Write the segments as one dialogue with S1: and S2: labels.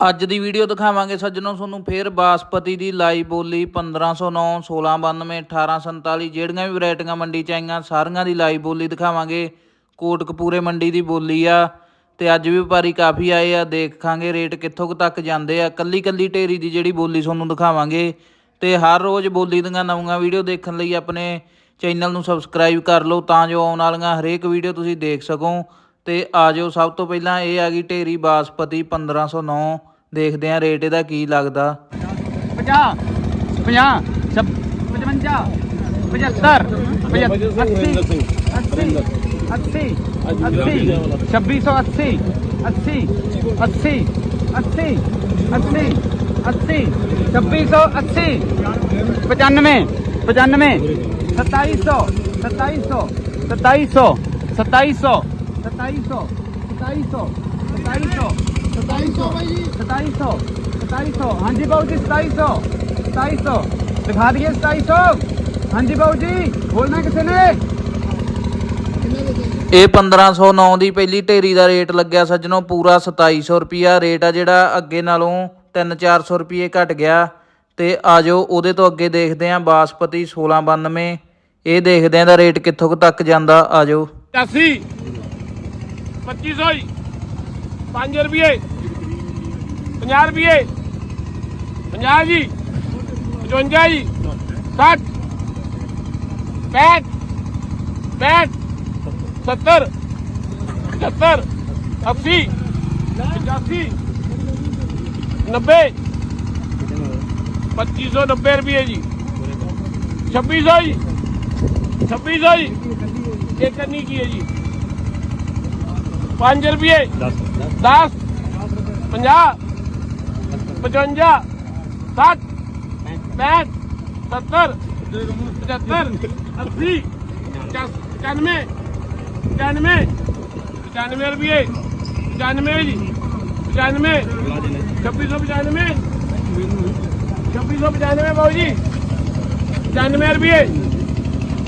S1: ਅੱਜ ਦੀ ਵੀਡੀਓ ਦਿਖਾਵਾਂਗੇ ਸੱਜਣੋ ਤੁਹਾਨੂੰ ਫੇਰ ਬਾਸਪਤੀ ਦੀ ਲਾਈ ਬੋਲੀ 1509 1692 1847 ਜਿਹੜੀਆਂ ਵੀ ਵੈਰਾਈਟੀਆਂ ਮੰਡੀ ਚ ਆਈਆਂ, ਸਾਰੀਆਂ ਦੀ ਲਾਈ ਬੋਲੀ ਦਿਖਾਵਾਂਗੇ। ਕੋਟਕਪੂਰੇ ਮੰਡੀ ਦੀ ਬੋਲੀ ਆ ਤੇ ਅੱਜ ਵੀ ਵਪਾਰੀ ਕਾਫੀ ਆਏ ਆ, ਦੇਖਾਂਗੇ ਰੇਟ ਕਿੱਥੋਂ ਕੁ ਤੱਕ ਜਾਂਦੇ ਆ। ਕੱਲੀ ਕੱਲੀ ਢੇਰੀ ਦੀ ਜਿਹੜੀ ਬੋਲੀ ਤੁਹਾਨੂੰ ਦਿਖਾਵਾਂਗੇ ਤੇ ਹਰ ਰੋਜ਼ ਬੋਲੀ ਦੀਆਂ ਨਵੀਆਂ ਵੀਡੀਓ ਦੇਖਣ ਲਈ ਆਪਣੇ ਚੈਨਲ ਨੂੰ ਸਬਸਕ੍ਰਾਈਬ ਕਰ ਲਓ, ਤਾਂ ਜੋ ਆਉਣ ਵਾਲੀਆਂ ਹਰੇਕ ਵੀਡੀਓ ਤੁਸੀਂ ਦੇਖ ਸਕੋ। ਤੇ ਆ ਜਾਓ, ਸਭ ਤੋਂ ਪਹਿਲਾਂ ਇਹ ਆ ਗਈ ਢੇਰੀ ਬਾਸਪਤੀ 1509 ਦੇਖਦੇ ਆ ਰੇਟ ਇਹਦਾ ਕੀ ਲੱਗਦਾ।
S2: 50 50 55 75 80 80 80 80 2680 80 80 80 80 80 2680 95 95 2700 2700 2700 2700 2700 2700 2700 2700
S1: ਬਾਈ ਰੇਟ ਆ ਜਿਹੜਾ ਅੱਗੇ ਨਾਲੋਂ 3-400 ਰੁਪਏ ਘਟ ਗਿਆ। ਤੇ ਆਜੋ ਉਹਦੇ ਤੋਂ ਅੱਗੇ ਦੇਖਦੇ ਆਂ ਬਾਸਪਤੀ 1692 ਇਹ ਦੇਖਦੇ ਆਂ ਦਾ ਰੇਟ ਕਿੱਥੋਂ ਤੱਕ ਜਾਂਦਾ ਆਜੋ
S3: 80 पच्ची सौ ही पाँच रुपये। पंजा रुपये। पंजा जी। पचवंजा जी। साठ। पैठ। पैठ। सत्तर। पचहत्तर अस्सी। पचासी। नब्बे। पच्ची सौ नब्बे रुपये जी। छब्बीस सौ जी छब्बीस सौ जी एक की है जी? 5 ਰੁਪਏ। 10 10 50 55 60 65 70 75 80 95 95 95 ਰੁਪਏ। 95 ਜੀ। 95 2695 2695 ਬਾਬੂ ਜੀ। 95 ਰੁਪਏ।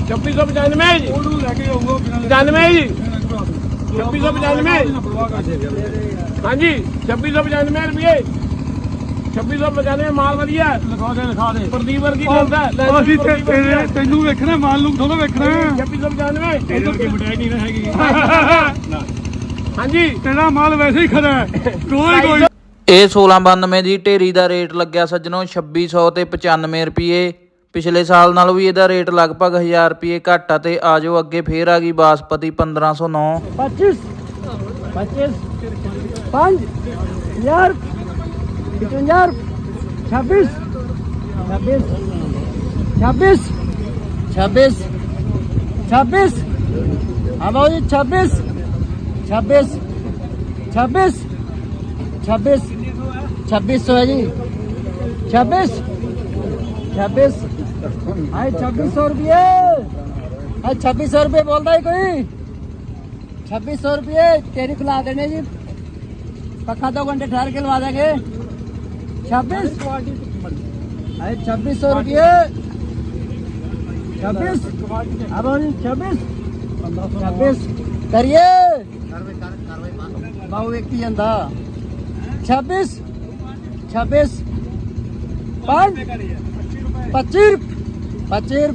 S3: 2695 ਜੀ। ਉਹਨੂੰ ਲੈ ਕੇ ਆਉਂਗਾ 95 ਜੀ। 2695 ਹਾਂਜੀ 2695 ਰੁਪਏ। 2695 ਮਾਲ ਵਧੀਆ ਲਿਖਾ ਦੇ ਲਿਖਾ ਦੇ। ਪ੍ਰਦੀਪ ਵਰਗੀ ਲੈਂਦਾ
S4: ਅਸੀਂ ਤੇਰੇ ਤੈਨੂੰ ਵੇਖਣਾ ਮਾਲ ਨੂੰ ਥੋੜਾ ਵੇਖਣਾ।
S3: 2695
S4: ਤੇਰੇ ਵਰਗੀ ਮਟਿਆਈ ਨਹੀਂ ਰਹੇਗੀ
S3: ਹਾਂਜੀ।
S4: ਤੇਰਾ ਮਾਲ ਵੈਸੇ ਹੀ ਖੜਾ ਹੈ। ਕੋਈ ਕੋਈ
S1: ਇਹ 1692 ਦੀ ਢੇਰੀ ਦਾ ਰੇਟ ਲੱਗਿਆ ਸੱਜਣੋ 2600 ਤੇ 95 ਰੁਪਏ। ਪਿਛਲੇ ਸਾਲ ਨਾਲੋਂ ਵੀ ਇਹਦਾ ਰੇਟ ਲਗਭਗ 1000 ਰੁਪਏ ਘੱਟ ਆ ਤੇ ਆਜੋ ਅੱਗੇ ਫੇਰ ਆ ਗਈ ਬਾਸਪਤੀ 1509
S2: 25 25 5 ਯਾਰ 50 26 26 26 26 26 ਹਾਂ ਬਾਊ ਜੀ 26 26 26 26 26 26 ਹੈ ਜੀ 26 26 ਛੱਬੀ ਸੌ ਰੁਪਏ ਹਾਏ 2600 ਰੁਪਏ ਬੋਲਦਾ ਹੈ ਕੋਈ 2600 ਰੁਪਏ ਤੇਰੀ ਖਿਲਾ ਦੇਣੇ ਜੀ ਪੱਖਾ ਦੋ ਘੰਟੇ ਠਹਿਰ ਕੇ ਲਵਾ ਦਾਂਗੇ 26 ਹਾਏ 2600 ਰੁਪਏ 26 ਆਬੋ ਜੀ 26 26 ਕਰੀਏ ਬਾਹੂ ਵੇਖੀ ਜਾਂਦਾ 26 26 5 Patir, patir,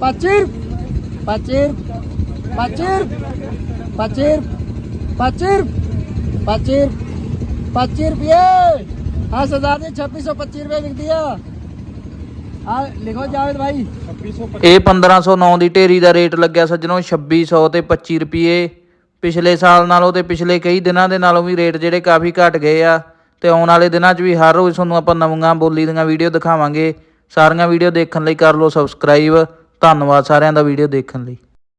S2: patir, patir, patir, patir, patir, patir, ਪੱਚੀ ਰੁਪਏ ਹਾਂ ਸਰਦਾਰ ਜੀ 2625 ਰੁਪਏ ਵਿਕਦੀ ਆ ਆ ਲਿਖੋ ਜਾਵੇਦ ਭਾਈ
S1: ਇਹ 1509 ਦੀ ਢੇਰੀ ਦਾ ਰੇਟ ਲੱਗਿਆ ਸੱਜਣੋ 2600 ਤੇ 25 ਰੁਪਏ। ਪਿਛਲੇ ਸਾਲ ਨਾਲੋਂ ਤੇ ਪਿਛਲੇ ਕਈ ਦਿਨਾਂ ਦੇ ਨਾਲੋਂ ਵੀ ਰੇਟ ਜਿਹੜੇ ਕਾਫੀ ਘਟ ਗਏ ਆ। ਤੇ ਆਉਣ ਵਾਲੇ ਦਿਨਾਂ 'ਚ ਵੀ ਹਰ ਰੋਜ਼ ਤੁਹਾਨੂੰ ਆਪਾਂ ਨਵੀਆਂ ਬੋਲੀ ਦੀਆਂ ਵੀਡੀਓ ਦਿਖਾਵਾਂਗੇ। ਸਾਰੀਆਂ ਵੀਡੀਓ ਦੇਖਣ ਲਈ ਕਰ ਲਓ ਸਬਸਕ੍ਰਾਈਬ ਧੰਨਵਾਦ ਸਾਰਿਆਂ ਦਾ ਵੀਡੀਓ ਦੇਖਣ ਲਈ।